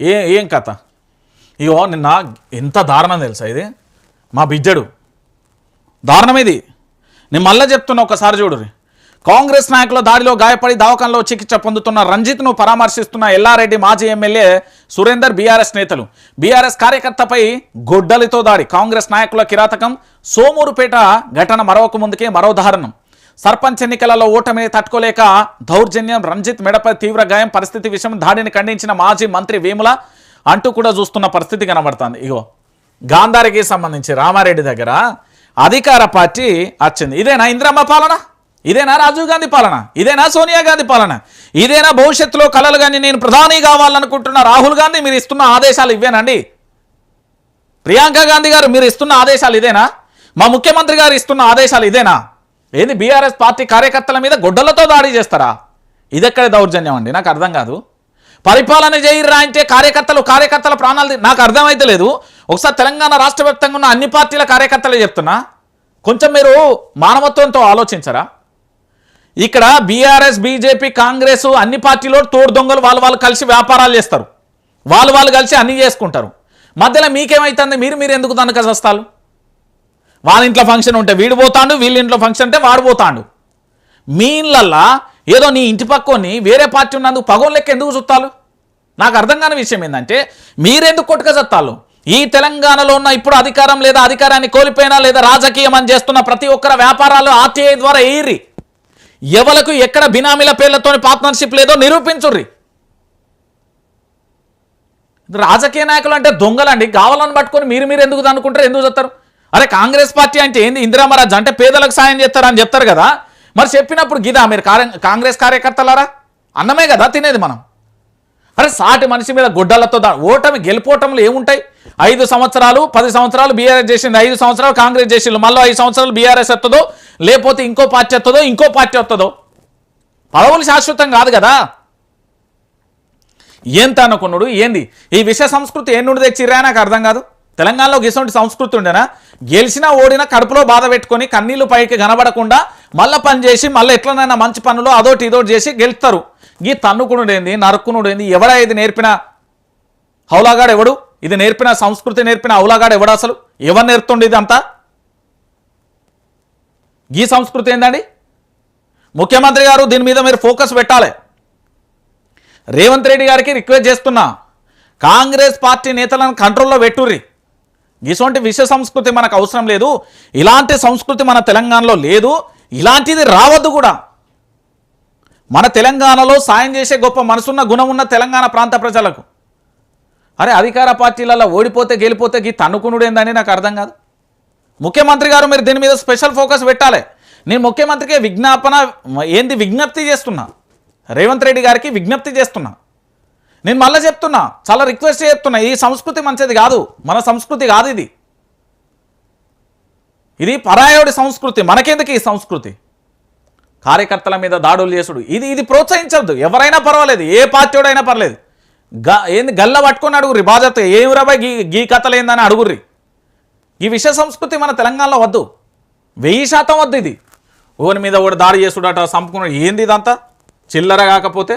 ఏ ఏం కథ? ఇగో నిన్న ఎంత దారుణం తెలుసా ఇది? మా బిడ్డడు దారుణం ఇది. నేను మళ్ళీ చెప్తున్నా ఒకసారి చూడురి కాంగ్రెస్ నాయకుల దాడిలో గాయపడి దవాఖానలో చికిత్స పొందుతున్న రంజిత్ను పరామర్శిస్తున్న ఎల్లారెడ్డి మాజీ ఎమ్మెల్యే సురేందర్ బీఆర్ఎస్ నేతలు. బీఆర్ఎస్ కార్యకర్తపై గొడ్డలితో దాడి. కాంగ్రెస్ నాయకుల కిరాతకం సోమూరుపేట ఘటన మరొక ముందుకే మరో దారుణం. సర్పంచ్ ఎన్నికలలో ఓటమిని తట్టుకోలేక దౌర్జన్యం రంజిత్ మెడపై తీవ్ర గాయం పరిస్థితి విషయం దాడిని ఖండించిన మాజీ మంత్రి వేముల అంటూ కూడా చూస్తున్న పరిస్థితి కనబడుతుంది. ఇగో గాంధారికి సంబంధించి రామారెడ్డి దగ్గర అధికార పార్టీ వచ్చింది. ఇదేనా ఇందిరమ్మ పాలన? ఇదేనా రాజీవ్ గాంధీ పాలన? ఇదేనా సోనియా గాంధీ పాలన? ఇదేనా భవిష్యత్తులో కలలు కానీ నేను ప్రధాని కావాలనుకుంటున్న రాహుల్ గాంధీ? మీరు ఇస్తున్న ఆదేశాలు ఇవేనండి? ప్రియాంక గాంధీ గారు మీరు ఇస్తున్న ఆదేశాలు ఇదేనా? మా ముఖ్యమంత్రి గారు ఇస్తున్న ఆదేశాలు ఇదేనా? ఏంది బీఆర్ఎస్ పార్టీ కార్యకర్తల మీద గొడ్డలతో దాడి చేస్తారా? ఇదెక్కడ దౌర్జన్యం అండి? నాకు అర్థం కాదు. పరిపాలన చేయరా అంటే కార్యకర్తలు కార్యకర్తల ప్రాణాలు నాకు అర్థమైతే లేదు. ఒకసారి తెలంగాణ రాష్ట్ర వ్యాప్తంగా ఉన్న అన్ని పార్టీల కార్యకర్తలే చెప్తున్నా. కొంచెం మీరు మానవత్వంతో ఆలోచించరా? ఇక్కడ బీఆర్ఎస్ బీజేపీ కాంగ్రెస్ అన్ని పార్టీలో తోడు దొంగలు వాళ్ళు వాళ్ళు కలిసి వ్యాపారాలు చేస్తారు. వాళ్ళు వాళ్ళు కలిసి అన్నీ చేసుకుంటారు. మధ్యలో మీకేమైతుంది? మీరు మీరు ఎందుకు దానికి వస్తారు వాళ్ళ ఇంట్లో ఫంక్షన్ ఉంటే వీడు పోతాడు వీళ్ళ ఇంట్లో ఫంక్షన్ ఉంటే వాడు పోతాడు. మీ ఇళ్ళల్లా ఏదో నీ ఇంటి పక్కని వేరే పార్టీ ఉన్నందుకు పగోన్ లెక్క ఎందుకు చూస్తాలు నాకు అర్థం కాని విషయం ఏంటంటే మీరెందుకు కొట్టుక చెత్తాలు? ఈ తెలంగాణలో ఉన్న ఇప్పుడు అధికారం లేదా అధికారాన్ని కోల్పోయినా లేదా రాజకీయం అని చేస్తున్న ప్రతి ఒక్కరి వ్యాపారాలు ఆర్టీఐ ద్వారా ఎయిరి ఎవలకు ఎక్కడ బినామీల పేర్లతో పార్ట్నర్షిప్ లేదో నిరూపించుర్రి. రాజకీయ నాయకులు అంటే దొంగలండి. కావాలని పట్టుకొని మీరు మీరు ఎందుకు అనుకుంటారు ఎందుకు చెప్తారు అరే కాంగ్రెస్ పార్టీ అంటే ఏంది? ఇందిరామరాజ్ అంటే పేదలకు సాయం చేస్తారని చెప్తారు కదా. మరి చెప్పినప్పుడు గిదా మీరు కాంగ్రెస్ కార్యకర్తలారా? అన్నమే కదా తినేది మనం. అరే సాటి మనిషి మీద గుడ్డలతో ఓటమి గెలిపోవటంలో ఏముంటాయి? ఐదు సంవత్సరాలు పది సంవత్సరాలు బీఆర్ఎస్ చేసింది ఐదు సంవత్సరాలు కాంగ్రెస్ చేసిండు మళ్ళీ ఐదు సంవత్సరాలు బీఆర్ఎస్ వస్తుందో లేకపోతే ఇంకో పార్టీ వస్తుందో ఇంకో పార్టీ వస్తుందో పదవులు శాశ్వతం కాదు కదా. ఏంత అనుకున్నాడు? ఏంది? ఈ విష సంస్కృతి ఏ నుండి తెచ్చిర్రా? నాకు అర్థం కాదు. తెలంగాణలో ఇటువంటి సంస్కృతి ఉండేనా? గెలిచినా ఓడినా కడుపులో బాధ పెట్టుకొని కన్నీళ్ళు పైకి కనబడకుండా మళ్ళీ పని చేసి మళ్ళీ ఎట్లనైనా మంచి పనులు అదోటి ఇదోటి చేసి గెలుస్తారు. ఈ తన్నుకునుడేంది నరుక్కునుడేంది ఎవడా ఇది నేర్పిన హౌలాగాడు ఎవడు? ఇది నేర్పిన సంస్కృతి నేర్పిన హౌలాగాడు ఎవడు అసలు? ఎవరు నేర్పుతుండే ఇదంతా ఈ సంస్కృతి ఏందండి? ముఖ్యమంత్రి గారు దీని మీద మీరు ఫోకస్ పెట్టాలి. రేవంత్ రెడ్డి గారికి రిక్వెస్ట్ చేస్తున్నా కాంగ్రెస్ పార్టీ నేతలను కంట్రోల్లో పెట్టుర్రి. ఇటువంటి విష సంస్కృతి మనకు అవసరం లేదు. ఇలాంటి సంస్కృతి మన తెలంగాణలో లేదు. ఇలాంటిది రావద్దు కూడా. మన తెలంగాణలో సాయం చేసే గొప్ప మనసున్న గుణం ఉన్న తెలంగాణ ప్రాంత ప్రజలకు. అరే అధికార పార్టీలలో ఓడిపోతే గెలిపోతే గీ తన్నుకునుడు ఏందని నాకు అర్థం కాదు. ముఖ్యమంత్రి గారు మీరు దీని మీద స్పెషల్ ఫోకస్ పెట్టాలి. నేను ముఖ్యమంత్రికి విజ్ఞాపన ఏంది విజ్ఞప్తి చేస్తున్నా? రేవంత్ రెడ్డి గారికి విజ్ఞప్తి చేస్తున్నా. నేను మళ్ళీ చెప్తున్నా చాలా రిక్వెస్ట్ చేస్తున్నా ఈ సంస్కృతి మంచిది కాదు మన సంస్కృతి కాదు ఇది. ఇది పరాయోడి సంస్కృతి మనకెందుకు ఈ సంస్కృతి? కార్యకర్తల మీద దాడులు చేసుడు ఇది ఇది ప్రోత్సహించద్దు ఎవరైనా పర్వాలేదు ఏ పార్టీ పర్లేదు గ ఏంది గల్ల పట్టుకొని అడుగుర్రి బాధ్యత ఏమిరాబాయ్ గీ గీ కథలు ఏందని అడుగుర్రి. ఈ విష సంస్కృతి మన తెలంగాణలో వద్దు వెయ్యి శాతం వద్దు ఇది. ఓని మీద ఒకటి దాడి చేసుడట చంపుకున్నాడు ఏంది ఇదంతా? చిల్లర కాకపోతే